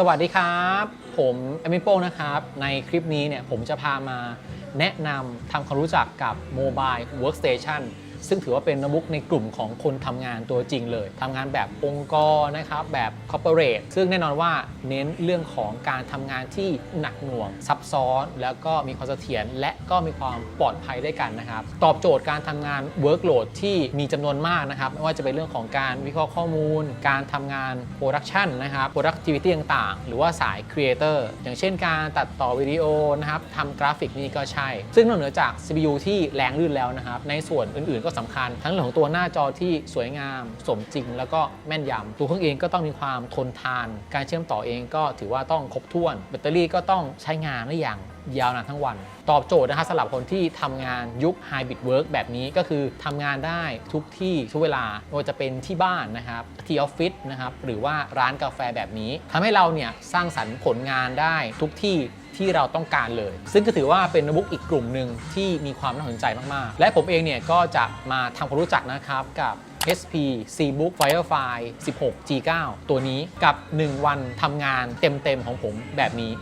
สวัสดีครับ ผมเอมิโป้นะครับ ในคลิปนี้เนี่ยผมจะพามาแนะนำทำความรู้จักกับ Mobile Workstation ซึ่งถือว่าเป็นโน้ตบุ๊กในกลุ่มของคนทำงานตัวจริงเลยทำงานแบบองค์กรนะครับแบบ corporate ซึ่งแน่นอนว่าเน้นเรื่องของการทำงานที่หนักหน่วง ซับซ้อน แล้วก็มีความเสถียรและก็มีความปลอดภัยด้วยกันนะครับ ตอบโจทย์การทำงาน workload ที่มีจำนวนมากนะครับไม่ว่าจะเป็นเรื่องของการวิเคราะห์ข้อมูล การทำงาน production นะครับ productivity ต่างๆ หรือว่าสาย creator อย่างเช่นการตัดต่อวิดีโอนะครับทำกราฟิกนี่ก็ใช่ ซึ่งนอกเหนือจาก CPU ที่แรงลื่นแล้วนะครับในส่วนอื่นๆก็สำคัญ ทั้งเรื่องของตัวหน้าจอที่สวยงาม สมจริง แล้วก็แม่นยำตัวเครื่องเองก็ต้องมีความทนทาน การเชื่อมต่อเองก็ถือว่าต้องครบถ้วน แบตเตอรี่ก็ต้องใช้งานได้อย่างยาวนานทั้งวัน ตอบโจทย์นะครับสำหรับคนที่ทำงานยุค Hybrid Work แบบนี้ก็คือทำงานได้ทุกที่ทุกเวลาไม่ว่าจะเป็นที่บ้านนะครับ ที่ออฟฟิศนะครับ หรือว่าร้านกาแฟแบบนี้ทำให้เราเนี่ยสร้างสรรค์ผลงานได้ทุกที่ ที่เราต้องการเลย ซึ่งก็ถือว่าเป็นโน้ตบุ๊กอีกกลุ่มหนึ่งที่มีความน่าสนใจมากๆ และผมเองเนี่ยก็จะมาทำความรู้จักนะครับกับ HP ZBook Firefly 16 G9 ตัวนี้กับ 1 วันทำงานเต็มๆของผมแบบนี้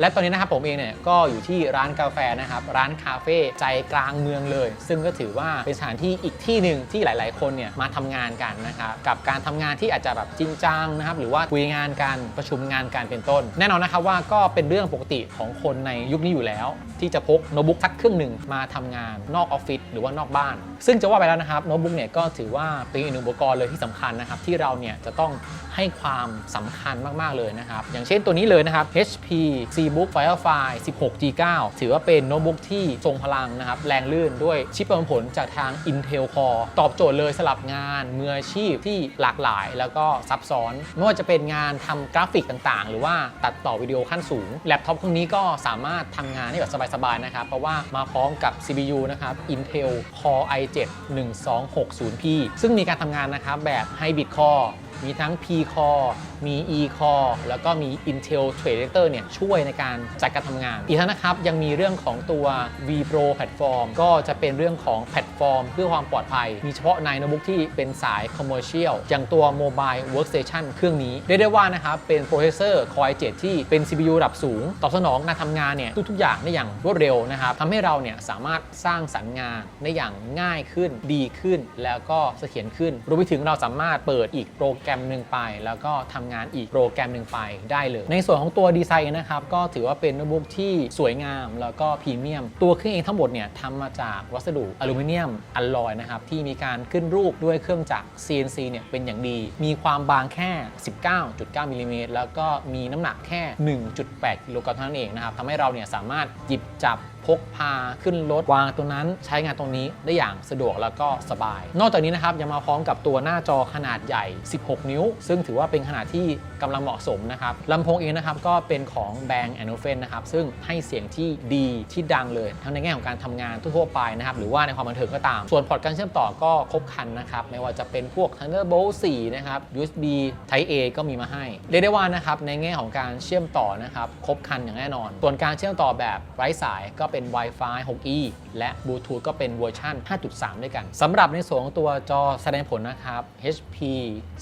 และตอนนี้นะครับผมเองเนี่ยก็อยู่ที่ร้านกาแฟนะครับร้านคาเฟ่ใจกลางเมืองเลย ซึ่งก็ถือว่าเป็นสถานที่อีกที่หนึ่งที่หลาย ๆ คนเนี่ยมาทำงานกันนะครับกับการทำงานที่อาจจะแบบจริงจังนะครับหรือว่าคุยงานกันประชุมงานกันเป็นต้น แน่นอนนะครับว่าก็เป็นเรื่องปกติของคนในยุคนี้อยู่แล้ว ที่จะพกโน้ตบุ๊กสักเครื่องหนึ่งมาทำงานนอกออฟฟิศหรือว่านอกบ้าน ซึ่งจะว่าไปแล้วนะครับโน้ตบุ๊กเนี่ยก็ถือว่าเป็นอีกหนึ่งอุปกรณ์เลยที่สำคัญนะครับที่เราเนี่ยจะต้องให้ความสำคัญมาก ๆ เลยนะครับอย่างเช่นตัวนี้เลยนะครับ HP C ZBook Firefly 16 G9 ถือว่าเป็นโน้ตบุ๊กที่ทรงพลังนะครับ แรงลื่นด้วยชิปประมวลผลจากทาง Intel Core ตอบโจทย์เลยสลับงานมืออาชีพที่หลากหลาย แล้วก็ซับซ้อน ไม่ว่าจะเป็นงานทำกราฟิกต่างๆ หรือว่าตัดต่อวิดีโอขั้นสูง แล็ปท็อปเครื่องนี้ก็สามารถทำงานได้แบบสบายๆนะครับ เพราะว่ามาพร้อมกับ CPU นะครับ Intel Core i7 1260P ซึ่งมีการทำงานนะครับแบบ Hybrid Core มีทั้ง P Core มี E Core แล้วก็มี Intel Threadripper เนี่ยช่วยในการจัดการทำงาน อีกทั้งนะครับยังมีเรื่องของตัว V Pro Platform ก็จะเป็นเรื่องของแพลตฟอร์ม เพื่อความปลอดภัย มีเฉพาะในโน้ตบุ๊กที่เป็นสาย Commercial อย่างตัว Mobile Workstation เครื่องนี้เรียกได้ว่านะครับเป็นโปรเซสเซอร์ Core 7ที่เป็น CPU ระดับสูง ตอบสนองการทำงานเนี่ยทุกๆอย่างได้อย่างรวดเร็วนะครับทำให้เราเนี่ยสามารถสร้างสรรค์งานได้อย่างง่ายขึ้นดีขึ้น แล้วก็เสถียรขึ้นรวมไปถึงเราสามารถเปิดอีกโปรแกรมหนึ่งไป แล้วก็ทำงานอีกโปรแกรมหนึ่งไปได้เลย ในส่วนของตัวดีไซน์นะครับ ก็ถือว่าเป็นโน้ตบุ๊กที่สวยงามแล้วก็พรีเมียม ตัวเครื่องเองทั้งหมดเนี่ยทำมาจากวัสดุอลูมิเนียมอลลอยนะครับ ที่มีการขึ้นรูปด้วยเครื่องจักร CNC เนี่ยเป็นอย่างดี มีความบางแค่ 19.9มิลลิเมตรแล้วก็มีน้ำหนักแค่ 1.8กิโลกรัมเท่านั้นเองนะครับทำให้เราเนี่ยสามารถหยิบจับพกพาขึ้นรถวางตรงนั้นใช้งานตรงนี้ได้อย่างสะดวกแล้วก็สบาย นอกจากนี้นะครับยังมาพร้อมกับตัวหน้าจอขนาดใหญ่ 16 นิ้ว ซึ่งถือว่าเป็นขนาดที่กำลังเหมาะสมนะครับลำโพงเองนะครับก็เป็นของแบง a n o f e n นะครับซึ่งให้เสียงที่ดีที่ดังเลย ทั้งในแง่ของการทำงานทั่วไปนะครับหรือว่าในความบันเทิงก็ตาม ส่วนพอร์ตการเชื่อมต่อก็ครบครันนะครับไม่ว่าจะเป็นพวก Thunderbolt 4 นะครับ USB Type A ก็มีมาให้ เรียกได้ว่านะครับในแง่ของการเชื่อมต่อนะครับครบครันอย่างแน่นอน ส่วนการเชื่อมต่อแบบไร้สายก็เป็น Wi-Fi 6E และบลูทูธก็เป็นเวอร์ชัน5.3 ด้วยกันสำหรับในส่วนของตัวจอแสดงผลนะครับ HP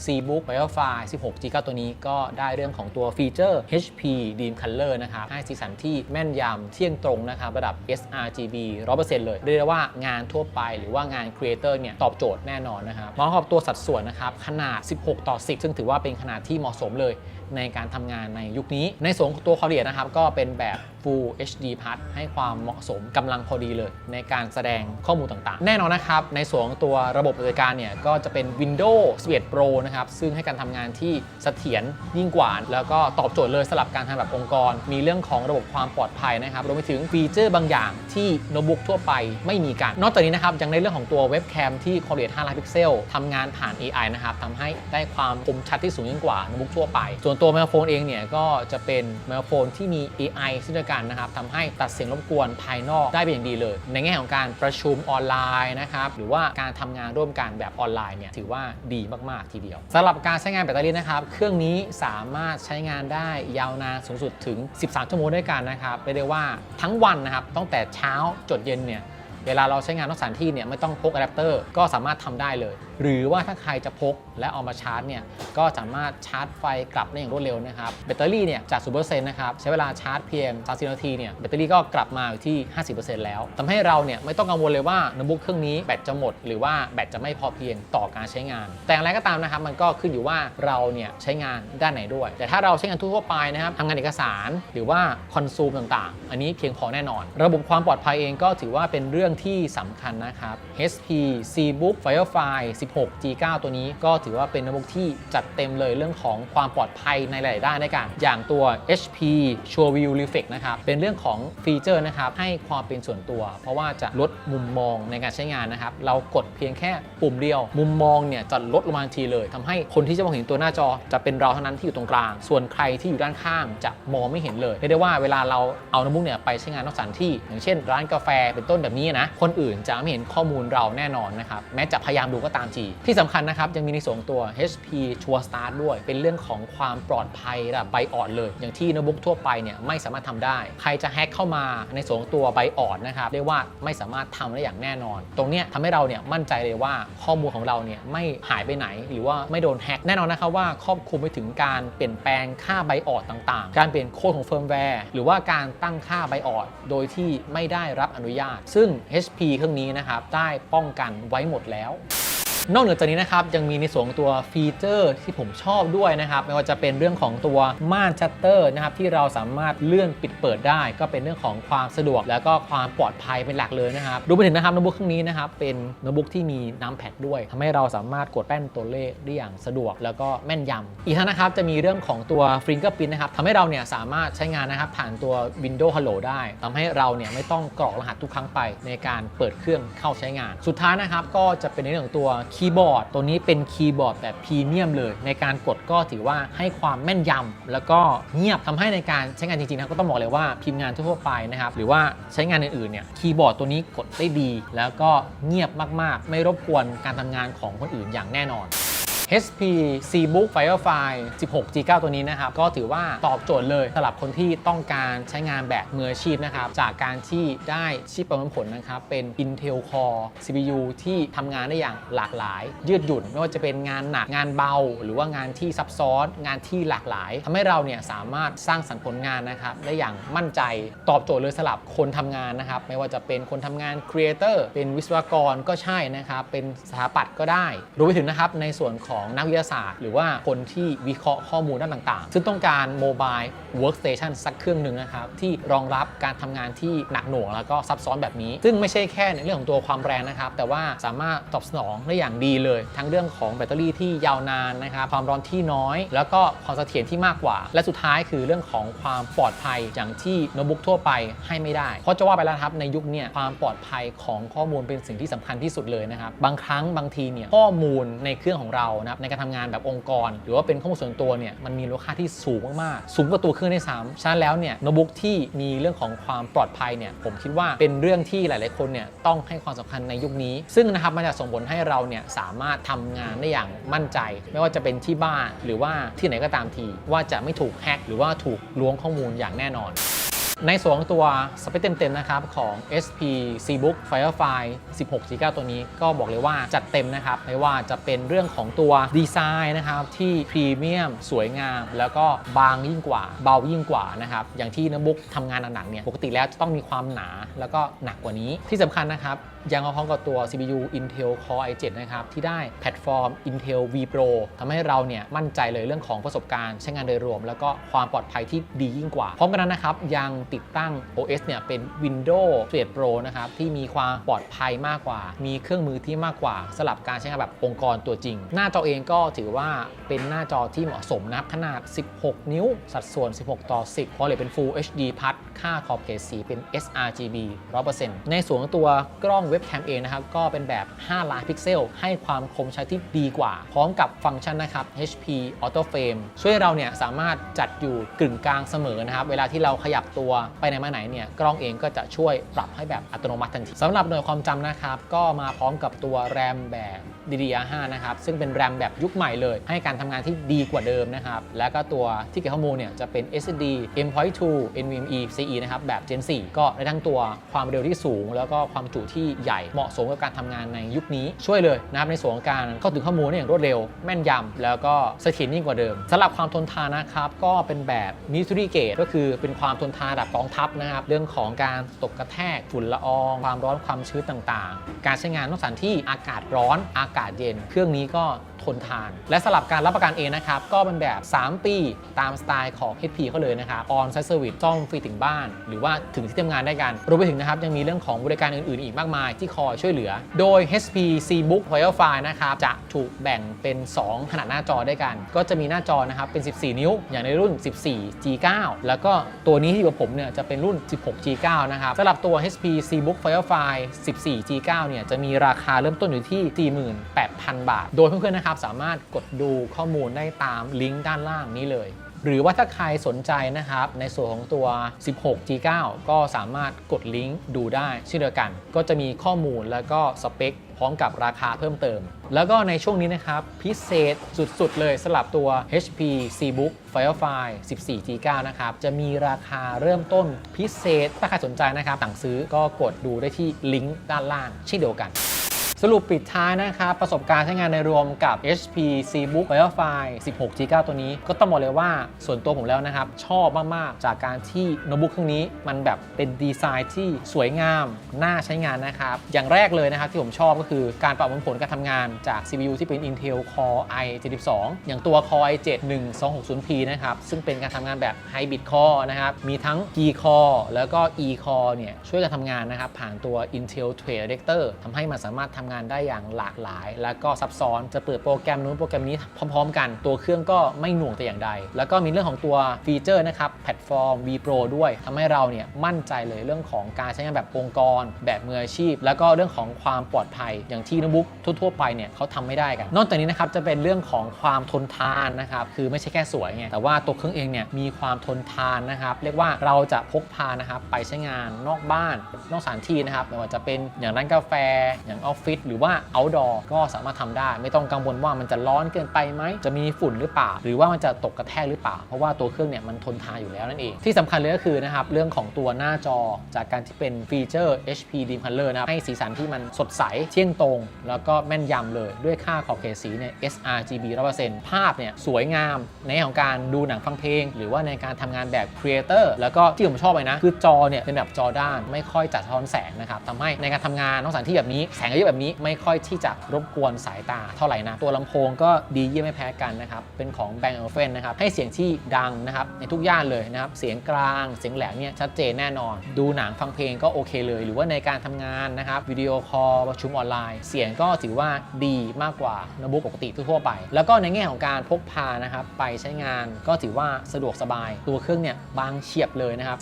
ZBook Firefly 16ตัวนี้ก็ได้เรื่องของตัวฟีเจอร์ HP Dream Color นะครับให้สีสันที่แม่นยำเที่ยงตรงนะครับระดับ sRGB 100%เลย เรียกว่างานทั่วไปหรือว่างานครีเอเตอร์เนี่ยตอบโจทย์แน่นอนนะครับพร้อมกับตัวสัดส่วนนะครับขนาด 16 ต่อ 10 ซึ่งถือว่าเป็นขนาดที่เหมาะสมเลยในการทำงานในยุคนี้ ในส่วนของตัวความละเรียนะครับก็เป็นแบบ Full HD Plus ให้ความเหมาะสมกำลังพอดีเลย ในการแสดงข้อมูลต่างๆ แน่นอนนะครับ ในส่วนของตัวระบบปฏิบัติการเนี่ยก็จะเป็น Windows 11 Pro นะครับ ซึ่งให้การทำงานที่เสถียรยิ่งกว่า แล้วก็ตอบโจทย์เลยสำหรับการทำแบบองค์กร มีเรื่องของระบบความปลอดภัยนะครับรวมไปถึงฟีเจอร์บางอย่างที่โน้ตบุ๊กทั่วไปไม่มีกัน นอกจากนี้นะครับยังในเรื่องของตัวเว็บแคมที่ Quality 5ล้านพิกเซลทำงานผ่าน AI นะครับทำให้ได้ความคมชัดที่สูงยิ่งกว่าโน้ตบุ๊กทั่วไป ส่วนตัวไมโครโฟนเองเนี่ยก็จะเป็นไมโครโฟนที่มี AI เช่นเดียวกันนะครับทำให้ตัดเสียงรบกวนภายนอกได้เป็นอย่างดีเลย ในแง่ของการประชุมออนไลน์นะครับหรือว่าการทำงานร่วมกันแบบออนไลน์เนี่ยถือว่าดีมากๆทีเดียวสำหรับการใช้งานแบตเตอรี่นะครับเครื่องนี้สามารถใช้งานได้ยาวนานสูงสุดถึง 13 ชั่วโมงด้วยกันนะครับเรียกได้ว่าทั้งวันนะครับตั้งแต่เช้าจดเย็นเนี่ยเวลาเราใช้งานนอกสถานที่เนี่ยไม่ต้องพกอะแดปเตอร์ก็สามารถทำได้เลย หรือว่าถ้าใครจะพกและเอามาชาร์จเนี่ยก็สามารถชาร์จไฟกลับได้อย่างรวดเร็วนะครับแบตเตอรี่เนี่ยจาก0%นะครับใช้เวลาชาร์จเพียง30นาทีเนี่ยแบตเตอรี่ก็กลับมาอยู่ที่ 50%แล้วทำให้เราเนี่ยไม่ต้องกังวลเลยว่าโน้ตบุ๊กเครื่องนี้แบตจะหมด หรือว่าแบตจะไม่พอเพียงต่อการใช้งาน แต่อย่างไรก็ตามนะครับมันก็ขึ้นอยู่ว่าเราเนี่ยใช้งานด้านไหนด้วย แต่ถ้าเราใช้งานทั่วไปนะครับทำงานเอกสารหรือว่าคอนซูมต่างๆ อันนี้เพียงพอแน่นอน ระบบความปลอดภัยเองก็ถือว่าเป็นเรื่องที่สำคัญนะครับ HP ZBook Firefly 6G9 ตัวนี้ก็ถือว่าเป็นโน้ตบุ๊กที่จัดเต็มเลยเรื่องของความปลอดภัยในหลายด้านด้วยกันอย่างตัว HP SureView Reflex นะครับ เป็นเรื่องของฟีเจอร์นะครับ ให้ความเป็นส่วนตัว เพราะว่าจะลดมุมมองในการใช้งานนะครับ เรากดเพียงแค่ปุ่มเดียว มุมมองเนี่ยจะลดลงมาทันทีเลยทำให้คนที่จะมองเห็นตัวหน้าจอจะเป็นเราเท่านั้นที่อยู่ตรงกลาง ส่วนใครที่อยู่ด้านข้างจะมองไม่เห็นเลยเรียกได้ว่าเวลาเราเอาโน้ตบุ๊กเนี่ยไปใช้งานนอกสถานที่ อย่างเช่น ร้านกาแฟเป็นต้นแบบนี้นะ คนอื่นจะไม่เห็นข้อมูลเราแน่นอนนะครับ แม้จะพยายามดูก็ตามทีที่สำคัญนะครับ ยังมีในส่วนของตัว HP Sure Start ด้วย เป็นเรื่องของความปลอดภัยระดับไบออดเลย อย่างที่โน้ตบุ๊กทั่วไปเนี่ยไม่สามารถทำได้ ใครจะแฮ็กเข้ามาในส่วนของตัวไบออดนะครับเรียกว่าไม่สามารถทำได้อย่างแน่นอน ตรงเนี้ยทำให้เราเนี่ยมั่นใจเลยว่าข้อมูลของเราเนี่ยไม่หายไปไหน หรือว่าไม่โดนแฮ็กแน่นอนนะครับว่าครอบคลุมไปถึงการเปลี่ยนแปลงค่าไบออดต่างๆ การเปลี่ยนโค้ดของเฟิร์มแวร์หรือว่าการตั้งค่าไบออดโดยที่ไม่ได้รับอนุญาต ซึ่ง HP เครื่องนี้นะครับได้ป้องกันไว้หมดแล้ว นอกเหนือจากนี้นะครับยังมีในส่วนตัวฟีเจอร์ที่ผมชอบด้วยนะครับไม่ว่าจะเป็นเรื่องของตัวม่านชัตเตอร์นะครับที่เราสามารถเลื่อนปิดเปิดได้ ก็เป็นเรื่องของความสะดวก แล้วก็ความปลอดภัยเป็นหลักเลยนะครับรวมไปถึงนะครับโน้ตบุ๊กเครื่องนี้นะครับเป็นโน้ตบุ๊กที่มีน้ำแพดด้วยทำให้เราสามารถกดแป้นตัวเลขได้อย่างสะดวก แล้วก็แม่นยำอีกทั้งนะครับจะมีเรื่องของตัว Fingerprint นะครับทำให้เราเนี่ยสามารถใช้งานนะครับผ่านตัว Windows Hello ได้ทำให้เราเนี่ยไม่ต้องกรอกรหัสทุกครั้งไปในการเปิดเครื่องเข้าใช้งาน สุดท้ายนะครับก็จะเป็นในเรื่องของตัวคีย์บอร์ดตัวนี้เป็นคีย์บอร์ดแบบพรีเมียมเลย ในการกดก็ถือว่าให้ความแม่นยำแล้วก็เงียบทำให้ในการใช้งานจริงๆนะก็ต้องบอกเลยว่าพิมพ์งานทั่วไปนะครับหรือว่าใช้งานอื่นๆเนี่ยคีย์บอร์ดตัวนี้กดได้ดี แล้วก็เงียบมากๆ ไม่รบกวนการทำงานของคนอื่นอย่างแน่นอน HP ZBook Firefly 16 G9 ตัวนี้นะครับ ก็ถือว่าตอบโจทย์เลยสำหรับคนที่ต้องการใช้งานแบบมืออาชีพนะครับ จากการที่ได้ชีพประมวลผลนะครับ เป็น Intel Core CPU ที่ทำงานได้อย่างหลากหลาย ยืดหยุ่น ไม่ว่าจะเป็นงานหนักงานเบา หรือว่างานที่ซับซ้อน งานที่หลากหลายทำให้เราเนี่ยสามารถสร้างสรรค์ผลงานนะครับได้อย่างมั่นใจตอบโจทย์เลยสำหรับคนทำงานนะครับ ไม่ว่าจะเป็นคนทำงานครีเอเตอร์เป็นวิศวกรก็ใช่นะครับเป็นสถาปัตย์ก็ได้รวมไปถึงนะครับในส่วนของนักวิทยาศาสตร์ หรือว่าคนที่วิเคราะห์ข้อมูลด้านต่างๆ ซึ่งต้องการโมบายเวิร์กสเตชันสักเครื่องหนึ่งนะครับ ที่รองรับการทำงานที่หนักหน่วงแล้วก็ซับซ้อนแบบนี้ ซึ่งไม่ใช่แค่ในเรื่องของตัวความแรงนะครับ แต่ว่าสามารถตอบสนองได้อย่างดีเลย ทั้งเรื่องของแบตเตอรี่ที่ยาวนานนะครับความร้อนที่น้อย แล้วก็ความเสถียรที่มากกว่า และสุดท้ายคือเรื่องของความปลอดภัยอย่างที่โน้ตบุ๊กทั่วไปให้ไม่ได้ เพราะจะว่าไปแล้วครับในยุคนี้ความปลอดภัยของข้อมูลเป็นสิ่งที่สำคัญที่สุดเลยนะครับบางครั้งบางทีเนี่ยข้อมูลในเครื่องของเรานะครับในการทำงานแบบองค์กร หรือว่าเป็นข้อมูลส่วนตัวเนี่ยมันมีมูลค่าที่สูงมากๆ สูงกว่าตัวเครื่องได้ซ้ำฉะนั้นแล้วเนี่ยโน้ตบุ๊กที่มีเรื่องของความปลอดภัยเนี่ยผมคิดว่าเป็นเรื่องที่หลาย ๆ คนเนี่ยต้องให้ความสำคัญในยุคนี้ ซึ่งนะครับมันจะส่งผลให้เราเนี่ยสามารถทำงานได้อย่างมั่นใจ ไม่ว่าจะเป็นที่บ้านหรือว่าที่ไหนก็ตามที ว่าจะไม่ถูกแฮ็กหรือว่าถูกล้วงข้อมูลอย่างแน่นอน ในส่วนของตัวสเปคเต็มๆนะครับของ SP C Book Firefly 16 G9 ตัวนี้ก็บอกเลยว่าจัดเต็มนะครับไม่ว่าจะเป็นเรื่องของตัวดีไซน์นะครับที่พรีเมียมสวยงาม แล้วก็บางยิ่งกว่า เบายิ่งกว่านะครับอย่างที่โน้ตบุ๊กทำงานหนักๆเนี่ยปกติแล้วจะต้องมีความหนาแล้วก็หนักกว่านี้ที่สำคัญนะครับยังมาพร้อมกับตัว CPU Intel Core i7 นะครับที่ได้แพลตฟอร์ม Intel V Pro ทำให้เราเนี่ยมั่นใจเลยเรื่องของประสบการณ์ใช้งานโดยรวม แล้วก็ความปลอดภัยที่ดียิ่งกว่า พร้อมกันนั้นนะครับ ยังติดตั้ง OS เนี่ยเป็น Windows 11 Pro นะครับที่มีความปลอดภัยมากกว่า มีเครื่องมือที่มากกว่าสลับการใช้งานแบบองค์กรตัวจริง หน้าจอเองก็ถือว่าเป็นหน้าจอที่เหมาะสมนะครับขนาด 16 นิ้ว สัดส่วน 16 ต่อ 10 พอเลยเป็น Full HD พัดค่าขอบเขตสีเป็น sRGB 100%ในส่วนของตัวกล้องเว็บแคมเองนะครับก็เป็นแบบ 5 ล้านพิกเซล ให้ความคมชัดที่ดีกว่า พร้อมกับฟังก์ชันนะครับ HP Auto Frame ช่วยเราเนี่ยสามารถจัดอยู่กึ่งกลางเสมอนะครับ เวลาที่เราขยับตัวไปไหนมาไหนเนี่ยกล้องเองก็จะช่วยปรับให้แบบอัตโนมัติทันทีสำหรับหน่วยความจำนะครับก็มาพร้อมกับตัวแรมแบบ DDR5 นะครับ ซึ่งเป็นแรมแบบยุคใหม่เลย ให้การทำงานที่ดีกว่าเดิมนะครับ แล้วก็ตัวที่เก็บข้อมูลเนี่ยจะเป็น SSD M.2 NVMe CE นะครับ แบบ Gen 4 ก็ได้ทั้งตัวความเร็วที่สูง แล้วก็ความจุที่ใหญ่เหมาะสมกับการทำงานในยุคนี้ช่วยเลยนะครับในส่วนของการเข้าถึงข้อมูลได้อย่างรวดเร็ว แม่นยำแล้วก็เสถียรยิ่งกว่าเดิมสำหรับความทนทานนะครับก็เป็นแบบ military grade ก็คือเป็นความทนทานระดับกองทัพนะครับเรื่องของการตกกระแทกฝุ่นละออง ความร้อนความชื้นต่างๆ การใช้งานนอกสถานที่อากาศร้อนอากาศเย็น เครื่องนี้ก็ทนทาน และสลับการรับประกันเองนะครับ ก็เป็นแบบ 3 ปีตามสไตล์ของ HP เขาเลยนะครับ on site service ซ่อมฟรีถึงบ้าน หรือว่าถึงที่ทำงานได้กันรวมไปถึงนะครับ ยังมีเรื่องของบริการอื่นๆ อีกมากมายที่คอยช่วยเหลือ โดย HP CBook Wi-Fi นะครับจะถูกแบ่งเป็น 2 ขนาดหน้าจอด้วยกัน ก็จะมีหน้าจอนะครับเป็น 14 นิ้ว อย่างในรุ่น 14 G9 แล้วก็ตัวนี้ที่อยู่กับผมเนี่ยจะเป็นรุ่น 16 G9 นะครับสำหรับตัว HP CBook Firefly 14 G9 เนี่ยจะมีราคาเริ่มต้นอยู่ที่8,000 บาท โดยเพื่อนๆนะครับสามารถกดดูข้อมูลได้ตามลิงก์ด้านล่างนี้เลย หรือว่าถ้าใครสนใจนะครับ ในส่วนของตัว 16 G9 ก็สามารถกดลิงก์ดูได้เช่นเดียวกัน ก็จะมีข้อมูลแล้วก็สเปคพร้อมกับราคาเพิ่มเติม แล้วก็ในช่วงนี้นะครับ พิเศษสุดๆ เลยสลับตัว HP CBook Firefly 14 G9 นะครับ จะมีราคาเริ่มต้นพิเศษ ถ้าใครสนใจนะครับสั่งซื้อก็กดดูได้ที่ลิงก์ด้านล่างเช่นเดียวกัน สรุปปิดท้ายนะครับประสบการณ์ใช้งานในรวมกับ HP CBook Firefly 16 G9 ตัวนี้ ก็ต้องบอกเลยว่าส่วนตัวผมแล้วนะครับ ชอบมาก ๆ จากการที่โน้ตบุ๊กเครื่องนี้ มันแบบเป็นดีไซน์ที่สวยงาม น่าใช้งานนะครับ อย่างแรกเลยนะครับที่ผมชอบก็คือการปรับผลการทำงานจาก CPU ที่เป็น Intel Core i72 อย่างตัว Core i7 1260p นะครับ ซึ่งเป็นการทำงานแบบ Hybrid Core นะครับมีทั้ง G Core แล้วก็ E Core เนี่ยช่วยกันทำงานนะครับผ่านตัว Intel Trail Director ทำให้มันสามารถทำงานได้อย่างหลากหลาย แล้วก็ซับซ้อนจะเปิดโปรแกรมนู้นโปรแกรมนี้พร้อม ๆ กัน ตัวเครื่องก็ไม่หน่วงแต่อย่างใด แล้วก็มีเรื่องของตัวฟีเจอร์นะครับแพลตฟอร์ม V Pro ด้วยทำให้เราเนี่ยมั่นใจเลยเรื่องของการใช้งานแบบองค์กร แบบมืออาชีพ แล้วก็เรื่องของความปลอดภัยอย่างที่โน้ตบุ๊กทั่ว ๆ ไปเนี่ยเขาทำไม่ได้กัน นอกจากนี้นะครับจะเป็นเรื่องของความทนทานนะครับคือไม่ใช่แค่สวยไงแต่ว่าตัวเครื่องเองเนี่ยมีความทนทานนะครับเรียกว่าเราจะพกพานะครับไปใช้งานนอกบ้านนอกสถานที่นะครับไม่ว่าจะเป็นอย่างร้านกาแฟอย่างออฟฟิศหรือว่า outdoor ก็สามารถทำได้ ไม่ต้องกังวลว่ามันจะร้อนเกินไปไหม จะมีฝุ่นหรือเปล่า หรือว่ามันจะตกกระแทกหรือเปล่า เพราะว่าตัวเครื่องเนี่ยมันทนทานอยู่แล้วนั่นเอง ที่สำคัญเลยก็คือนะครับเรื่องของตัวหน้าจอจากการที่เป็นฟีเจอร์ HP Dim Color นะครับให้สีสันที่มันสดใสเที่ยงตรง แล้วก็แม่นยำเลยด้วยค่าขอบเขตสีเนี่ย sRGB 100%ภาพเนี่ยสวยงามในของการดูหนังฟังเพลง หรือว่าในการทำงานแบบ Creator แล้วก็ที่ผมชอบเลยนะ คือจอเนี่ยเป็นแบบจอด้านไม่ค่อยจัดท้อนแสงนะครับทำให้ในการทำงานนอกสถานที่แบบนี้แสงเยอะแบบนี้ไม่ค่อยที่จะรบกวนสายตาเท่าไหร่นะ ตัวลำโพงก็ดีเยี่ยมไม่แพ้กันนะครับ เป็นของ Bang Olufsen นะครับ ให้เสียงที่ดังนะครับ ในทุกย่านเลยนะครับ เสียงกลาง เสียงแหลมเนี่ยชัดเจนแน่นอน ดูหนังฟังเพลงก็โอเคเลย หรือว่าในการทำงานนะครับวิดีโอคอลประชุมออนไลน์ เสียงก็ถือว่าดีมากกว่าโน้ตบุ๊กปกติทั่วไป แล้วก็ในแง่ของการพกพานะครับไปใช้งานก็ถือว่าสะดวกสบาย ตัวเครื่องเนี่ยบางเฉียบเลยนะครับ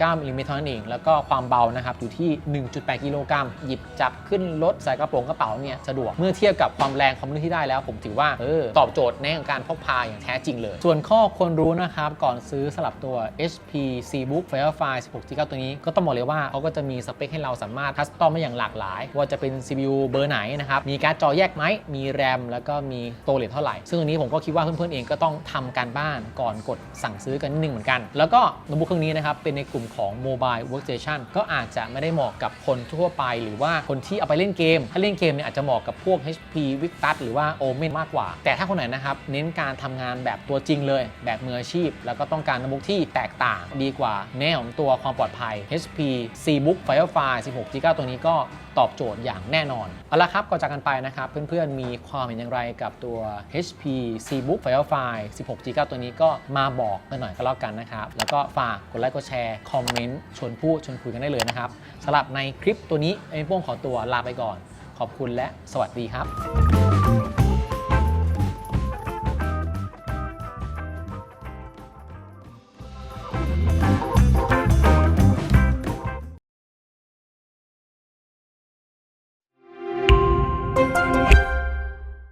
19.9มิลลิเมตรเท่านั้นเอง แล้วก็ความเบานะครับอยู่ที่ 1.8 กิโลกรัมหยิบจับขึ้นรถใส่กระโปรงกระเป๋าเนี่ยสะดวกเมื่อเทียบกับความแรงความลื่นที่ได้แล้ว ผมถือว่าเออตอบโจทย์ในเรื่องของการพกพาอย่างแท้จริงเลย ส่วนข้อควรรู้นะครับ ก่อนซื้อสลับตัว HP CBook Firefly 16 G9 ตัวนี้ก็ต้องบอกเลยว่าเขาก็จะมีสเปคให้เราสามารถคัสตอมได้อย่างหลากหลาย ว่าจะเป็น CPU เบอร์ไหนนะครับ มีการ์ดจอแยกไหม มีแรมแล้วก็มีโตเลทเท่าไหร่ ซึ่งอันนี้ผมก็คิดว่าเพื่อนๆเองก็ต้องทำการบ้านก่อนกดสั่งซื้อกันนิดนึงเหมือนกัน แล้วก็โน้ตบุ๊กเครื่องนี้นะครับเป็นในกลุ่มของ Mobile Workstation ก็อาจจะไม่ได้เหมาะกับคนทั่วไป หรือว่าคนที่เอาไปเล่นเกมถ้าเล่นเกมเนี่ยอาจจะเหมาะกับพวก HP Victus หรือว่า Omen มากกว่า แต่ถ้าคนไหนนะครับ เน้นการทำงานแบบตัวจริงเลย แบบมืออาชีพ แล้วก็ต้องการโน้ตบุ๊กที่แตกต่างดีกว่าแนวของตัวความปลอดภัย HP CBook Firefly 16 G9 ตัวนี้ก็ตอบโจทย์อย่างแน่นอน เอาละครับก่อนจากกันไปนะครับ เพื่อนๆ มีความเห็นอย่างไรกับตัว HP CBook Firefly 16 G9 ตัวนี้ก็มาบอกกันหน่อยก็แล้วกันนะครับ แล้วก็ฝากกดไลค์กดแชร์คอมเมนต์ชวนพูดชวนคุยกันได้เลยนะครับสำหรับในคลิปตัวนี้ไอ้พวกขอตัวลาไปก่อน ขอบคุณและสวัสดีครับ